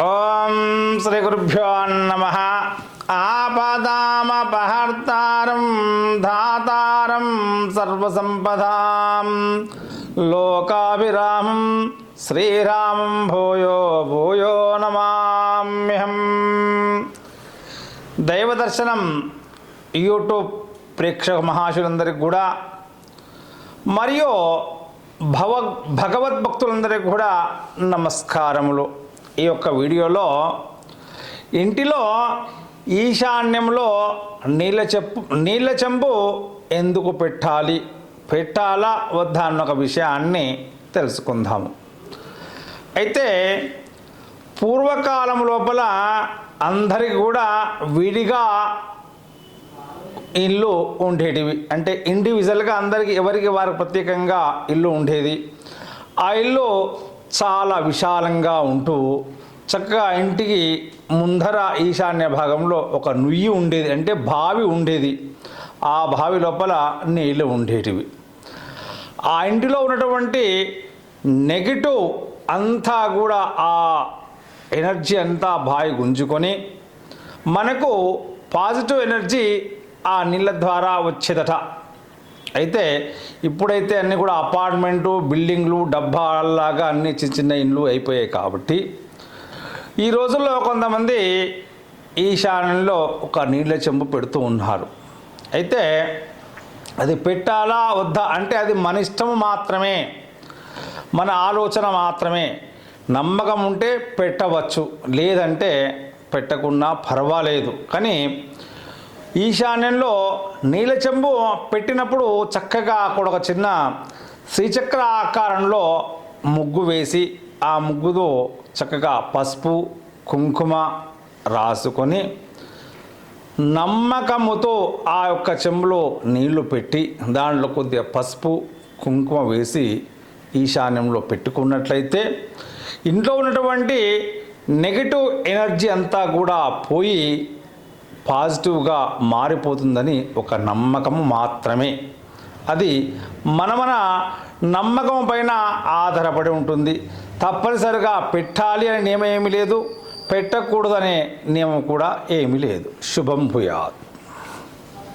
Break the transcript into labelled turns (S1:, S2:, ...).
S1: ఓం శ్రీ గురుభ్యో నమ. ఆపదామపహర్తారం ధాతారం సర్వసంపదాం. లోకాభిరామం శ్రీరామం భూయో భూయో నమామ్యహం. దైవదర్శనం యూట్యూబ్ ప్రేక్షక మహాశులందరికీ కూడా మరియు భవ భగవద్భక్తులందరికీ కూడా నమస్కారములు. ఈ యొక్క వీడియోలో ఇంటిలో ఈశాన్యంలో నీళ్ళ చెప్పు నీళ్ళ చెంబు ఎందుకు పెట్టాలి? పెట్టాలా? వద్దా అన్న ఒక విషయాన్ని తెలుసుకుందాము అయితే పూర్వకాలం లోపల అందరికి కూడా విడిగా ఇల్లు ఉండేటివి. అంటే ఇండివిజువల్గా అందరికి ఎవరికి వారికి ప్రత్యేకంగా ఇల్లు ఉండేది? ఆ ఇల్లు చాలా విశాలంగా ఉంటూ చక్కగా ఇంటికి ముందర ఈశాన్య భాగంలో ఒక నుయ్యి ఉండేది అంటే బావి ఉండేది. ఆ బావి లోపల నీళ్ళు ఉండేటివి. ఆ ఇంటిలో ఉన్నటువంటి నెగిటివ్ అంతా కూడా ఆ ఎనర్జీ అంతా బావి గుంజుకొని మనకు పాజిటివ్ ఎనర్జీ ఆ నీళ్ళ ద్వారా వచ్చేదట. అయితే ఇప్పుడైతే అన్నీ కూడా అపార్ట్మెంటు బిల్డింగ్లు డబ్బాలాగా అన్ని చిన్న చిన్న ఇండ్లు అయిపోయాయి కాబట్టి ఈ రోజుల్లో కొంతమంది ఈశాన్యంలో ఒక నీళ్ళ చెంబు పెడుతూ ఉన్నారు. అయితే అది పెట్టాలా వద్దా? అంటే అది మన ఇష్టం మాత్రమే మన ఆలోచన మాత్రమే. నమ్మకం ఉంటే పెట్టవచ్చు లేదంటే పెట్టకున్నా పర్వాలేదు. కానీ ఈశాన్యంలో నీల చెంబు పెట్టినప్పుడు చక్కగా అక్కడ ఒక చిన్న శ్రీచక్ర ఆకారంలో ముగ్గు వేసి ఆ ముగ్గుతో చక్కగా పసుపు కుంకుమ రాసుకొని నమ్మకముతో ఆ యొక్క చెంబులో నీళ్ళు పెట్టి దాంట్లో కొద్దిగా పసుపు కుంకుమ వేసి ఈశాన్యంలో పెట్టుకున్నట్లయితే ఇంట్లో ఉన్నటువంటి నెగిటివ్ ఎనర్జీ అంతా కూడా పోయి పాజిటివ్గా మారిపోతుందని ఒక నమ్మకము మాత్రమే. అది మన మన నమ్మకం పైన ఆధారపడి ఉంటుంది. తప్పనిసరిగా పెట్టాలి అనే నియమం ఏమీ లేదు. పెట్టకూడదనే నియమం కూడా ఏమీ లేదు. శుభం భూయాత్.